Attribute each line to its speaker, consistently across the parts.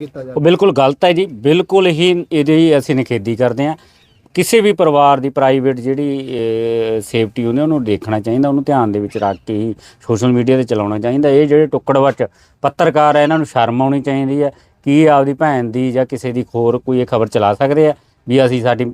Speaker 1: ਕੀਤਾ ਜਾ
Speaker 2: ਉਹ ਬਿਲਕੁਲ ਗਲਤ ਹੈ ਜੀ। ਬਿਲਕੁਲ ਹੀ ਇਹਦੀ ਅਸੀਂ ਨਿਖੇਧੀ ਕਰਦੇ ਹਾਂ। ਕਿਸੇ ਵੀ ਪਰਿਵਾਰ ਦੀ ਪ੍ਰਾਈਵੇਟ ਜਿਹੜੀ ਸੇਫਟੀ ਉਹਨੇ ਉਹਨੂੰ ਦੇਖਣਾ ਚਾਹੀਦਾ। ਉਹਨੂੰ ਧਿਆਨ ਦੇ ਵਿੱਚ ਰੱਖ ਕੇ ਹੀ ਸੋਸ਼ਲ ਮੀਡੀਆ ਤੇ ਚਲਾਉਣਾ ਚਾਹੀਦਾ। ਇਹ ਜਿਹੜੇ ਟੁੱਕੜਵੱਚ ਪੱਤਰਕਾਰ ਹੈ, ਇਹਨਾਂ ਨੂੰ ਸ਼ਰਮ ਆਉਣੀ ਚਾਹੀਦੀ ਹੈ ਕੀ ਆਪਦੀ ਭੈਣ ਦੀ ਜਾਂ ਕਿਸੇ ਦੀ ਹੋਰ ਕੋਈ ਇਹ ਖਬਰ ਚਲਾ ਸਕਦੇ ਆ। ਵੀ ਅਸੀਂ ਸਾਡੀ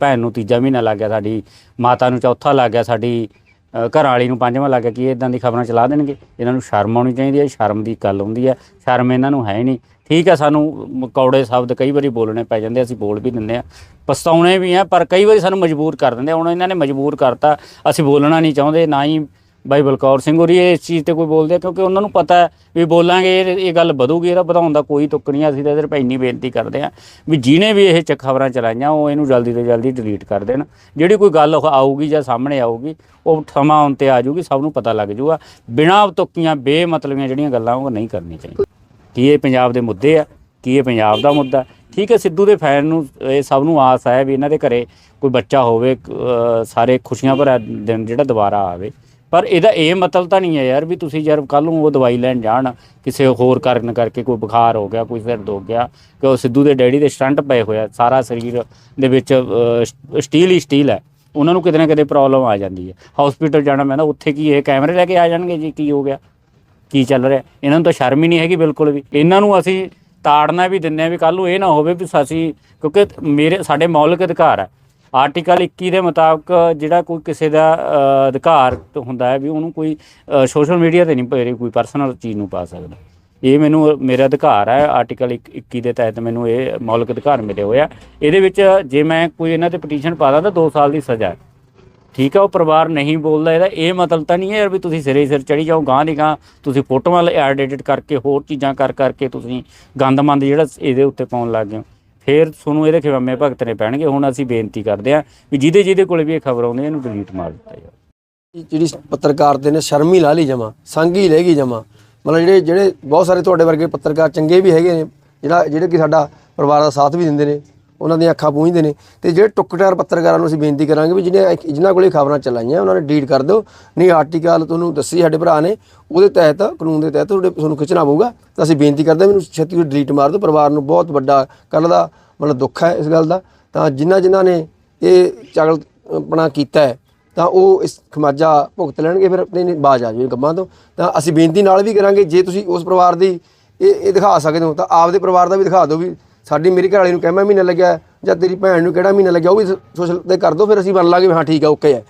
Speaker 2: ਭੈਣ ਨੂੰ ਤੀਜਾ ਮਹੀਨਾ ਲੱਗ ਗਿਆ, ਸਾਡੀ ਮਾਤਾ ਨੂੰ ਚੌਥਾ ਲੱਗ ਗਿਆ, ਸਾਡੀ ਘਰ ਵਾਲੀ ਨੂੰ ਪੰਜਵਾਂ ਲੱਗ ਗਿਆ ਕੀ ਇਦਾਂ ਦੀ ਖਬਰਾਂ ਚਲਾ ਦੇਣਗੇ। ਇਹਨਾਂ ਨੂੰ ਸ਼ਰਮ ਆਉਣੀ ਚਾਹੀਦੀ ਹੈ, ਸ਼ਰਮ ਦੀ ਗੱਲ ਹੁੰਦੀ ਹੈ। ਸ਼ਰਮ ਇਹਨਾਂ ਨੂੰ ਹੈ ਹੀ ਨਹੀਂ। ਠੀਕ ਹੈ, ਸਾਨੂੰ ਕੌੜੇ ਸ਼ਬਦ ਕਈ ਵਾਰੀ ਬੋਲਣੇ ਪੈ ਜਾਂਦੇ ਅਸੀਂ ਬੋਲ ਵੀ ਦਿੰਦੇ ਆ। ਪਛਤਾਉਣੇ ਵੀ ਆ, ਪਰ ਕਈ ਵਾਰੀ ਸਾਨੂੰ ਮਜਬੂਰ ਕਰ ਦਿੰਦੇ ਹੁਣ ਇਹਨਾਂ ਨੇ ਮਜਬੂਰ ਕਰਤਾ, ਅਸੀਂ ਬੋਲਣਾ ਨਹੀਂ ਚਾਹੁੰਦੇ, ਨਾ ਹੀ ਬਾਈ ਬਲਕੌਰ ਸਿੰਘ ਹੋਰੀ ਇਸ ਚੀਜ਼ ਤੇ ਕੋਈ ਬੋਲਦੇ ਆ, ਕਿਉਂਕਿ ਉਹਨਾਂ ਨੂੰ ਪਤਾ ਹੈ ਵੀ ਬੋਲਾਂਗੇ, ਇਹ ਇਹ ਗੱਲ ਵਧੂਗੀ, ਇਹਦਾ ਵਧਾਉਣ ਦਾ ਕੋਈ ਤੁੱਕ ਨਹੀਂ, ਅਸੀਂ ਤਾਂ ਸਿਰਫ ਇੰਨੀ ਬੇਨਤੀ ਕਰਦੇ ਆ ਵੀ ਜਿਹਨੇ ਵੀ ਇਹ ਚ ਖਬਰਾਂ ਚਲਾਈਆਂ, ਉਹ ਇਹਨੂੰ ਜਲਦੀ ਤੋਂ ਜਲਦੀ ਡਿਲੀਟ ਕਰ ਦੇਣ। ਜਿਹੜੀ ਕੋਈ ਗੱਲ ਉਹ ਆਊਗੀ ਜਾਂ ਸਾਹਮਣੇ ਆਊਗੀ, ਉਹ ਸਮਾਂ ਆਉਣ ਤੇ ਆ ਜਾਊਗੀ, ਸਭ ਨੂੰ ਪਤਾ ਲੱਗ ਜਾਊਗਾ। ਬਿਨਾਂ ਤੁੱਕੀਆਂ, ਬੇਮਤਲਬੀਆਂ ਜਿਹੜੀਆਂ ਗੱਲਾਂ, ਉਹ ਨਹੀਂ ਕਰਨੀਆਂ ਚਾਹੀਦੀ ਕੀ ਇਹ ਪੰਜਾਬ ਦੇ ਮੁੱਦੇ ਆ? ਕੀ ਇਹ ਪੰਜਾਬ ਦਾ ਮੁੱਦਾ? ਠੀਕ ਹੈ, ਸਿੱਧੂ ਦੇ ਫੈਨ ਨੂੰ, ਇਹ ਸਭ ਨੂੰ ਆਸ ਹੈ ਵੀ ਇਹਨਾਂ ਦੇ ਘਰੇ ਕੋਈ ਬੱਚਾ ਹੋਵੇ ਸਾਰੇ ਖੁਸ਼ੀਆਂ ਭਰਿਆ ਦਿਨ ਜਿਹੜਾ ਦੁਬਾਰਾ ਆਵੇ। ਪਰ ਇਹਦਾ ਇਹ ਮਤਲਬ ਤਾਂ ਨਹੀਂ ਹੈ ਯਾਰ ਵੀ ਤੁਸੀਂ ਯਾਰ ਕੱਲ ਨੂੰ ਉਹ ਦਵਾਈ ਲੈਣ ਜਾਣ, ਕਿਸੇ ਹੋਰ ਕਾਰਨ ਕਰਕੇ ਕੋਈ ਬੁਖਾਰ ਹੋ ਗਿਆ, ਕੋਈ ਸਿਰ ਦੁਖ ਗਿਆ, ਕਿ ਉਹ ਸਿੱਧੂ ਦੇ ਡੈਡੀ ਦੇ ਸਟੰਟ ਪਏ ਹੋਇਆ ਸਾਰਾ ਸਰੀਰ ਦੇ ਵਿੱਚ ਸਟੀਲ ਹੀ ਸਟੀਲ ਹੈ, ਉਹਨਾਂ ਨੂੰ ਕਿਤੇ ਨਾ ਕਿਤੇ ਪ੍ਰੋਬਲਮ ਆ ਜਾਂਦੀ ਹੈ। ਹਸਪੀਟਲ ਜਾਣਾ ਪੈਂਦਾ, ਉੱਥੇ ਕੀ ਇਹ ਕੈਮਰੇ ਲੈ ਕੇ ਆ ਜਾਣਗੇ ਜੀ, ਕੀ ਹੋ ਗਿਆ, ਕੀ ਚੱਲ ਰਿਹਾ? ਇਹਨਾਂ ਨੂੰ ਤਾਂ ਸ਼ਰਮ ਹੀ ਨਹੀਂ ਹੈਗੀ ਬਿਲਕੁਲ ਵੀ। ਇਹਨਾਂ ਨੂੰ ਅਸੀਂ ਤਾੜਨਾ ਵੀ ਦਿੰਨੇ ਆ ਵੀ ਕੱਲ ਨੂੰ ਇਹ ਨਾ ਹੋਵੇ ਵੀ ਅਸੀਂ, ਕਿਉਂਕਿ ਮੇਰੇ, ਸਾਡੇ ਮੌਲਿਕ ਅਧਿਕਾਰ ਹੈ ਆਰਟੀਕਲ 21 ਦੇ ਮੁਤਾਬਕ ਜਿਹੜਾ ਕੋਈ ਕਿਸੇ ਦਾ ਅਧਿਕਾਰ ਹੁੰਦਾ ਹੈ ਵੀ ਉਹਨੂੰ ਕੋਈ ਸੋਸ਼ਲ ਮੀਡੀਆ ਤੇ ਨਹੀਂ ਪੇਰੇ ਕੋਈ ਪਰਸਨਲ ਚੀਜ਼ ਨੂੰ ਪਾ ਸਕਦਾ। ਇਹ ਮੈਨੂੰ ਮੇਰਾ ਅਧਿਕਾਰ ਹੈ, ਆਰਟੀਕਲ 21 ਦੇ ਤਹਿਤ ਮੈਨੂੰ ਇਹ ਮੌਲਿਕ ਅਧਿਕਾਰ ਮਿਲੇ ਹੋਏ ਆ। ਇਹਦੇ ਵਿੱਚ ਜੇ ਮੈਂ ਕੋਈ ਇਹਨਾਂ ਤੇ ਪਟੀਸ਼ਨ ਪਾ ਦਾਂ ਤਾਂ 2 ਸਾਲ ਦੀ ਸਜ਼ਾ ਠੀਕ ਹੈ ਉਹ ਪਰਿਵਾਰ ਨਹੀਂ ਬੋਲਦਾ ਇਹਦਾ, ਇਹ ਮਤਲਬ ਤਾਂ ਨਹੀਂ ਹੈ ਯਾਰ ਵੀ ਤੁਸੀਂ ਸਿਰੇ ਸਿਰ ਚੜੀ ਜਾਓ ਗਾਂ ਦੀ ਗਾਂ ਤੁਸੀਂ ਫੋਟੋਆਂ ਐਡ ਐਡਿਟ ਕਰਕੇ, ਹੋਰ ਚੀਜ਼ਾਂ ਕਰ ਕਰਕੇ ਤੁਸੀਂ ਗੰਦਮੰਦ ਜਿਹੜਾ ਇਹਦੇ ਉੱਤੇ ਪਾਉਣ ਲੱਗ ਗਏ ਹੋ। ਫਿਰ ਤੁਹਾਨੂੰ ਇਹਦੇ ਖਿਵਾਮੇ ਭਗਤਨੇ ਪੈਣਗੇ। ਹੁਣ ਅਸੀਂ ਬੇਨਤੀ ਕਰਦੇ ਹਾਂ ਵੀ ਜਿਹਦੇ ਜਿਹਦੇ ਕੋਲੇ ਵੀ ਇਹ ਖਬਰ ਆਉਂਦੀ ਹੈ, ਇਹਨੂੰ ਡਿਲੀਟ ਮਾਰ ਦਿੱਤਾ ਜਾਵੇ।
Speaker 1: ਜਿਹੜੀ ਪੱਤਰਕਾਰ ਦੇ ਨੇ, ਸ਼ਰਮ ਹੀ ਲਾ ਲਈ ਜਮਾ, ਸੰਗ ਹੀ ਲੈ ਗਈ ਜਮਾ। ਮਤਲਬ ਜਿਹੜੇ ਜਿਹੜੇ ਬਹੁਤ ਸਾਰੇ ਤੁਹਾਡੇ ਵਰਗੇ ਪੱਤਰਕਾਰ ਚੰਗੇ ਵੀ ਹੈਗੇ ਨੇ, ਜਿਹੜਾ ਜਿਹੜੇ ਕਿ ਸਾਡਾ ਪਰਿਵਾਰ ਦਾ ਸਾਥ ਵੀ ਦਿੰਦੇ ਨੇ। ਉਹਨਾਂ ਦੀਆਂ ਅੱਖਾਂ ਪੂੰਝਦੇ ਨੇ। ਤੇ ਜਿਹੜੇ ਟੁਕਟਾਰ ਪੱਤਰਕਾਰਾਂ ਨੂੰ ਅਸੀਂ ਬੇਨਤੀ ਕਰਾਂਗੇ ਵੀ ਜਿਹਨੇ ਜਿਨ੍ਹਾਂ ਕੋਲੇ ਖਬਰਾਂ ਚਲਾਈਆਂ, ਉਹਨਾਂ ਨੇ ਡਿਲੀਟ ਕਰ ਦਿਓ। ਨਹੀਂ ਆਰਟੀਕਲ ਤੁਹਾਨੂੰ ਦੱਸੀ ਸਾਡੇ ਭਰਾ ਨੇ, ਉਹਦੇ ਤਹਿਤ, ਕਾਨੂੰਨ ਦੇ ਤਹਿਤ ਤੁਹਾਡੇ ਤੁਹਾਨੂੰ ਖਿੱਚਣਾ ਪਊਗਾ। ਤਾਂ ਅਸੀਂ ਬੇਨਤੀ ਕਰਦੇ ਹਾਂ, ਮੈਨੂੰ ਛੇਤੀ ਤੋਂ ਡਿਲੀਟ ਮਾਰ ਦਿਓ। ਪਰਿਵਾਰ ਨੂੰ ਬਹੁਤ ਵੱਡਾ ਕੱਲ ਦਾ ਮਤਲਬ ਦੁੱਖ ਹੈ ਇਸ ਗੱਲ ਦਾ। ਤਾਂ ਜਿਨ੍ਹਾਂ ਜਿਨ੍ਹਾਂ ਨੇ ਇਹ ਚਗਲ ਆਪਣਾ ਕੀਤਾ ਹੈ, ਤਾਂ ਉਹ ਇਸ ਖਮਾਜਾ ਭੁਗਤ ਲੈਣਗੇ, ਫਿਰ ਆਪਣੇ ਬਾਜ ਆ ਜਾਵੇ ਕੰਮਾਂ ਤੋਂ। ਤਾਂ ਅਸੀਂ ਬੇਨਤੀ ਨਾਲ ਵੀ ਕਰਾਂਗੇ, ਜੇ ਤੁਸੀਂ ਉਸ ਪਰਿਵਾਰ ਦੀ ਇਹ ਇਹ ਦਿਖਾ ਸਕਦੇ ਹੋ, ਤਾਂ ਆਪਦੇ ਪਰਿਵਾਰ ਦਾ ਵੀ ਦਿਖਾ ਦਿਓ ਵੀ ਸਾਡੀ ਮੇਰੀ ਘਰ ਵਾਲੀ ਨੂੰ ਕਹਿਮਾ ਮਹੀਨਾ ਲੱਗਿਆ, ਜਾਂ ਤੇਰੀ ਭੈਣ ਨੂੰ ਕਿਹੜਾ ਮਹੀਨਾ ਲੱਗਿਆ, ਉਹ ਵੀ ਸੋਸ਼ਲ ਤੇ ਕਰ ਦਿਓ ਫਿਰ ਅਸੀਂ ਮੰਨ ਲਾਂਗੇ ਹਾਂ, ਠੀਕ ਆ, ਓਕੇ ਹੈ